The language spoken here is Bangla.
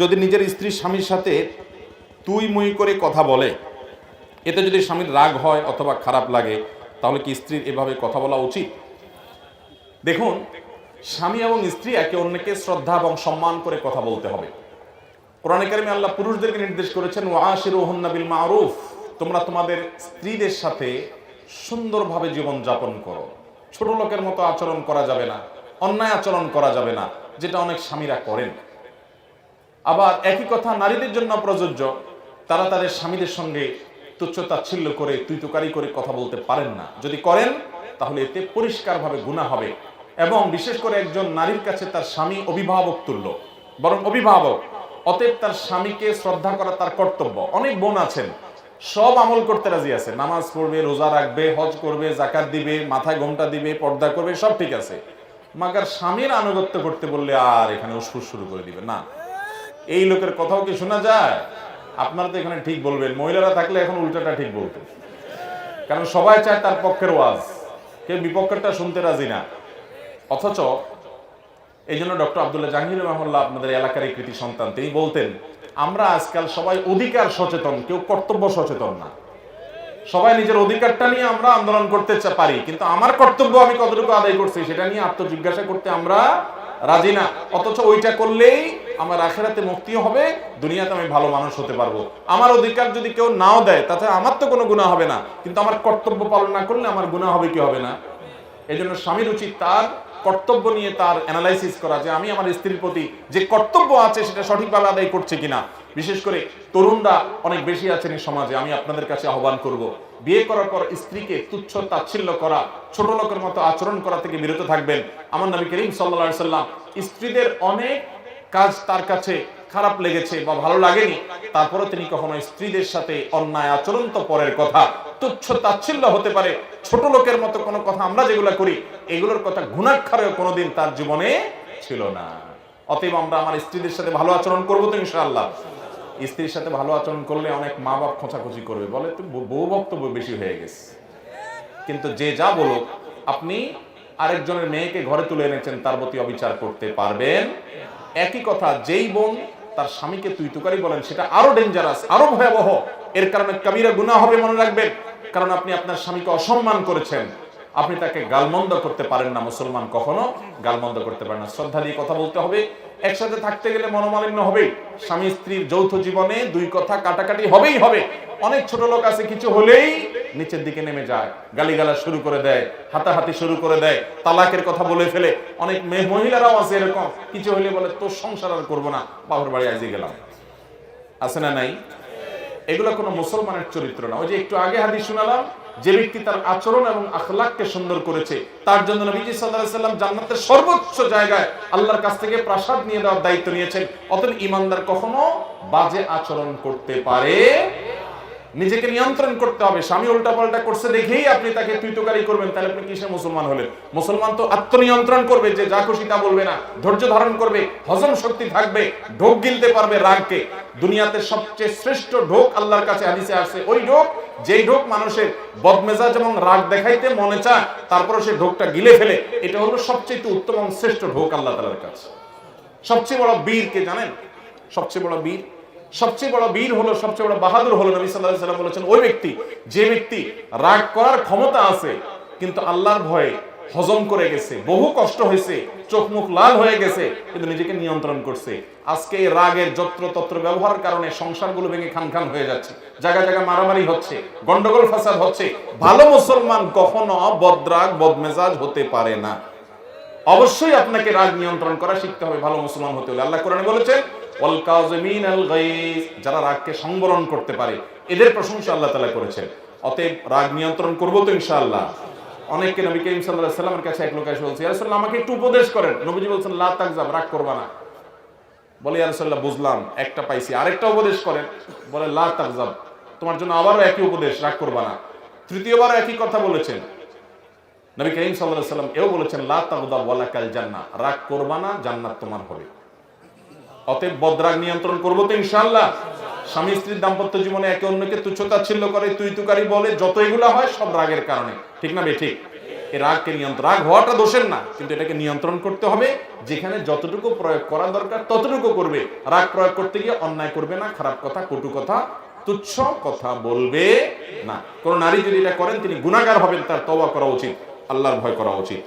যদি নিজের স্ত্রী স্বামীর সাথে তুই মুই করে কথা বলে, এতে যদি স্বামীর রাগ হয় অথবা খারাপ লাগে, তাহলে কি স্ত্রীর এভাবে কথা বলা উচিত? দেখুন, স্বামী এবং স্ত্রী একে অন্যকে শ্রদ্ধা এবং সম্মান করে কথা বলতে হবে। কোরআন কারিমে আল্লাহ পুরুষদেরকে নির্দেশ করেছেন ওয়াশির বিল মারুফ তোমরা তোমাদের স্ত্রীদের সাথে সুন্দরভাবে জীবন যাপন করো। ছোট লোকের মতো আচরণ করা যাবে না, অন্যায় আচরণ করা যাবে না, যেটা অনেক স্বামীরা করেন। আবার একই কথা নারীদের জন্য প্রযোজ্য। তারা তাদের স্বামীদের সঙ্গে তুচ্ছ তাচ্ছিল্য করে, তুইতুকারি করে কথা বলতে পারেন না। যদি করেন, তাহলে এতে পরিষ্কারভাবে গুণা হবে। এবং বিশেষ করে একজন নারীর কাছে তার স্বামী অভিভাবক তুল্য। বরং অভিভাবক, অতএব তার স্বামীকে শ্রদ্ধা করা তার কর্তব্য। অনেক বোন আছেন, সব আমল করতে রাজি আছে। নামাজ পড়বে, রোজা রাখবে, হজ করবে, জাকাত দিবে, মাথায় ঘোমটা দিবে, পর্দা করবে, সব ঠিক আছে। মাগার স্বামীর আনুগত্য করতে বললে আর এখানে উসফুস শুরু করে দিবে না এই লোকের কথাও কি শোনা যায়? আপনারা তো এখানে ঠিক বলবেন। মহিলারা থাকলে এখন উল্টাটা ঠিক বলতো। কারণ সবাই চায় তার পক্ষের ওয়াজ। কেউ বিপক্ষেরটা শুনতে রাজি না। অথচ এই জন্য ডক্টর আবদুল্লাহ জাহাঙ্গীর রহমল্লাহ আপনাদের এলাকার এই কৃতি সন্তান। তিনি বলতেন, আমরা আজকাল সবাই অধিকার সচেতন, কেউ কর্তব্য সচেতন না। সবাই নিজের অধিকারটা নিয়ে আমরা আন্দোলন করতে পারি। কিন্তু আমার কর্তব্য আমি কতটুকু আদায় করছি, সেটা নিয়ে আত্মজিজ্ঞাসা করতে আমরা রাজি না। অথচ ওইটা করলেই আমার আখেরাতে মুক্তি হবে, দুনিয়াতে আমি ভালো মানুষ হতে পারব। আমার অধিকার যদি কেউ নাও দেয়, তাতে আমার তো কোনো গুণা হবে না। কিন্তু আমার কর্তব্য পালন না করলে আমার গুণা হবে কি হবে না? এই জন্য স্বামীর উচিত তার কর্তব্য নিয়ে তার অ্যানালাইসিস করা যে আমি আমার স্ত্রীর প্রতি যে কর্তব্য আছে সেটা সঠিকভাবে আদায় করছে কিনা। বিশেষ করে তরুণরা অনেক বেশি আছেন এই সমাজে, আমি আপনাদের কাছে আহ্বান করব। বিয়ে করার পর স্ত্রীকে তুচ্ছ তাচ্ছিল্য করা, ছোট লোকের মতো আচরণ করা থেকে বিরত থাকবেন। আমার নবী করিম সাল্লা সাল্লাম স্ত্রীদের অনেক কাজ তার কাছে খারাপ লেগেছে বা ভালো লাগেনি তারপরে তিনি কখনো স্ত্রীদের সাথে অন্যায় আচরণ তো পরের কথা। তুচ্ছ তাচ্ছিল্য হতে পারে, ছোট লোকের মতো কোনো কথা আমরা যেগুলো করি, এগুলোর কথা গুণাক্ষরেও কোনোদিন তার জীবনে ছিল না। অতএব আমরা আমার স্ত্রীদের সাথে ভালো আচরণ করব তো ইনশাআল্লাহ। স্ত্রীর সাথে ভালো আচরণ করলে অনেক মা বাপ খোঁচাখুচি করবে, বলে তুমি বউ বক্তব্য বেশি হয়ে গেছে। কিন্তু যে যা বলুক, আপনি আরেকজনের মেয়েকে ঘরে তুলে এনেছেন, তার প্রতি অবিচার করতে পারবেন। একই কথা, যেই বোন তার স্বামীকে তুই তুকারি বলেন, সেটা আরও ডেঞ্জারাস আরও ভয়াবহ। এর কারণে কাবিরা গুনাহ হবে মনে রাখবেন, কারণ আপনি আপনার স্বামীকে অসম্মান করেছেন। আপনি তাকে গালমন্দ করতে পারেন না মুসলমান কখনো, গালমন্দ করতে পারেন না। শ্রদ্ধা দিয়ে কথা বলতে হবে। একসাথে থাকতে গেলে মনোমালিন্য হবে স্বামী স্ত্রীর যৌথ জীবনে দুই কথা কাটাকাটি হবেই হবে। অনেক ছোট লোক আছে, কিছু হলেই নিচের দিকে নেমে যায় গালিগালা শুরু করে দেয়, হাতাহাতি শুরু করে দেয়, তালাকের কথা বলে ফেলে। অনেক মেয়ে মহিলারাও আছে এরকম। কিছু হলে বলে, তোর সংসার আর করব না বাবার বাড়ি আজকে গেলাম। আছে না নাই? এগুলো কোনো মুসলমানের চরিত্র না। ওই যে একটু আগে হাদিস শোনালাম যে ব্যক্তি তার আচরণ এবং আখলাককে সুন্দর করেছে, তার জন্য নবীজি সাল্লাল্লাহু সাল্লাম জান্নাতের সর্বোচ্চ জায়গায় আল্লাহর কাছ থেকে প্রাসাদ নিয়ে দেওয়ার দায়িত্ব নিয়েছেন। অতএব ইমানদার কখনো বাজে আচরণ করতে পারে নিজেকে নিয়ন্ত্রণ করতে হবে। স্বামী উল্টা পাল্টা করছে দেখেই আপনি তাকে তুইতকারি করবেন। তাহলে আপনি কিসে মুসলমান হলেন? মুসলমান তো আত্মনিয়ন্ত্রণ করবে, যে যা খুশি তা বলবে না। ধৈর্য ধারণ করবে, হজম শক্তি থাকবে, ঢোক গিলতে পারবে রাগকে। দুনিয়াতে সবচেয়ে শ্রেষ্ঠ ঢোক আল্লাহর কাছে হাদিসে আসছে। ওই ঢোক, যেই ঢোক মানুষের বদমেজাজ এবং রাগ দেখাইতে মনে চায় তারপরে সে ঢোকটা গিলে ফেলে। এটা হলো সবচেয়ে উত্তম এবং শ্রেষ্ঠ ঢোক আল্লাহ তালার কাছে। সবচেয়ে বড় বীর কে জানেন? সবচেয়ে বড় বীর সবচেয়ে বড় বীর হলো, সবচেয়ে বড় বাহাদুর হলো নবী আলাইহি সাল্লাম বলেছেন, ওই ব্যক্তি, যে ব্যক্তি রাগ করার ক্ষমতা আছে, কিন্তু আল্লাহর ভয়ে হজম করে গেছে, বহু কষ্ট হয়েছে, চোখ মুখ লাল হয়ে গেছে, কিন্তু নিজেকে নিয়ন্ত্রণ করছে। আজকে এই রাগের যত্র তত্র ব্যবহারের কারণে সংসারগুলো ভেঙে খান খান হয়ে যাচ্ছে, জায়গা জায়গা মারামারি হচ্ছে, গন্ডগোল ফাসাদ হচ্ছে। ভালো মুসলমান কখনো বদরাগ, বদমেজাজ হতে পারে না। অবশ্যই আপনাকে রাগ নিয়ন্ত্রণ করা শিখতে হবে, ভালো মুসলমান হতে হলে। আল্লাহ কোরআনে বলেছেন যারা রাগকে সংবরণ করতে পারে। এদের প্রশংসা আল্লাহ তাআলা করেছেন। অতএব রাগ নিয়ন্ত্রণ করব তো ইনশাআল্লাহ। অনেককে নবী করিম সাল্লামের কাছে এক লোক এসে বলছে, ইয়া রাসূলুল্লাহ, আমাকে একটু উপদেশ করেন। নবীজি বলছেন, লা তাকজাব, রাগ করবা না। বলে, ইয়া রাসূলুল্লাহ, বুঝলাম, একটা পাইছি। আরেকটা উপদেশ করেন। বলে, লা তাকজাব, তোমার জন্য আবারও একই উপদেশ, রাগ করবা না। তৃতীয়বার একই কথা বলেছেন। নবী করিম আলাইহি সাল্লাম এও বলেছেন, লা তাগদাব ওয়ালা কাল জান্নাহ। রাগ করবা না, জান্নাত তোমার হবে। অতএব বদরাগ নিয়ন্ত্রণ করব তো ইনশাল্লাহ স্বামী স্ত্রীর দাম্পত্য জীবনে একে অন্যকে তুচ্ছতাচ্ছিল্য করে তুই তুকারি বলে যত এগুলা হয় সব রাগের কারণে। ঠিক না বে, ঠিক? এই রাগকে নিয়ন্ত্রণ, রাগ হওয়াটা দোষের না, কিন্তু এটাকে নিয়ন্ত্রণ করতে হবে। যেখানে যতটুকু প্রয়োগ করা দরকার ততটুকু করবে। রাগ প্রয়োগ করতে গিয়ে অন্যায় করবে না, খারাপ কথা, কটু কথা, তুচ্ছ কথা বলবে না। কোন নারী যদি এটা করেন, তিনি গুণাগার হবেন, তার তবা করা উচিত, আল্লাহর ভয় করা উচিত।